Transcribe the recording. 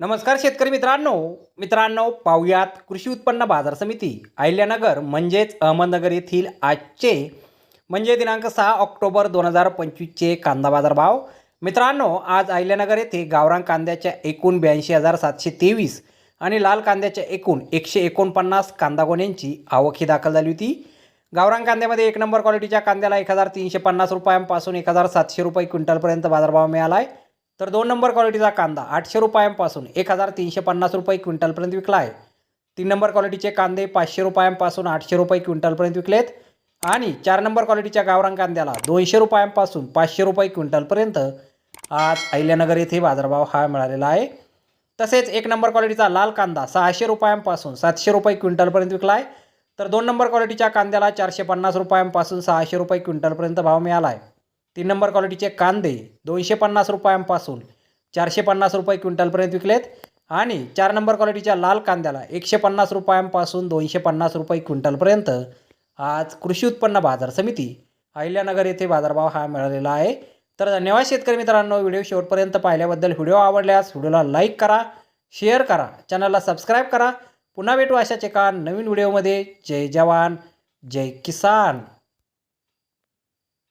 नमस्कार शेतकरी मित्रांनो. मित्रांनो पाहुयात कृषी उत्पन्न बाजार समिती. अहिल्यानगर म्हणजेच अहमदनगर येथील आजचे म्हणजे दिनांक सहा ऑक्टोबर दोन हजार पंचवीसचे कांदा बाजार भाव. मित्रांनो आज अहिल्यानगर येथे गावरान कांद्याच्या एकूण ब्याऐंशी हजार सातशे तेवीस आणि लाल कांद्याच्या एकूण एकशे एकोणपन्नास कांदा गोण्यांची आवक ही दाखल झाली होती. गावरान कांद्यामध्ये एक नंबर क्वालिटीच्या कांद्याला एक हजार तीनशे पन्नास रुपयांपासून एक हजार सातशे रुपये क्विंटलपर्यंत बाजारभाव मिळाला आहे तर दोन नंबर क्वालिटीचा कांदा आठशे रुपयांपासून एक हजार तीनशे पन्नास रुपये क्विंटलपर्यंत विकला आहे. तीन नंबर क्वालिटीचे कांदे पाचशे रुपयांपासून आठशे रुपये क्विंटलपर्यंत विकलेत. आणि चार नंबर क्वालिटीच्या गावरान कांद्याला दोनशे रुपयांपासून पाचशे रुपये क्विंटलपर्यंत आज अहिल्यानगर येथे बाजारभाव हा मिळालेला आहे. तसेच एक नंबर क्वालिटीचा लाल कांदा सहाशे रुपयांपासून सातशे रुपये क्विंटलपर्यंत विकला आहे. तर दोन नंबर क्वालिटीच्या कांद्याला चारशे पन्नास रुपयांपासून सहाशे रुपये क्विंटलपर्यंत भाव मिळाला आहे. तीन नंबर क्वालिटीचे कांदे दोनशे पन्नास रुपयांपासून चारशे पन्नास रुपये क्विंटलपर्यंत विकलेत. आणि चार नंबर क्वालिटीच्या लाल कांद्याला एकशे पन्नास रुपयांपासून दोनशे पन्नास रुपये क्विंटलपर्यंत आज कृषी उत्पन्न बाजार समिती अहिल्यानगर येथे बाजारभाव हा मिळालेला आहे. तर धन्यवाद शेतकरी मित्रांनो व्हिडिओ शेवटपर्यंत पाहिल्याबद्दल व्हिडिओ आवडल्यास व्हिडिओला लाईक करा शेअर करा चॅनलला सबस्क्राईब करा. पुन्हा भेटू अशाच एका नवीन व्हिडिओमध्ये. जय जवान जय किसान.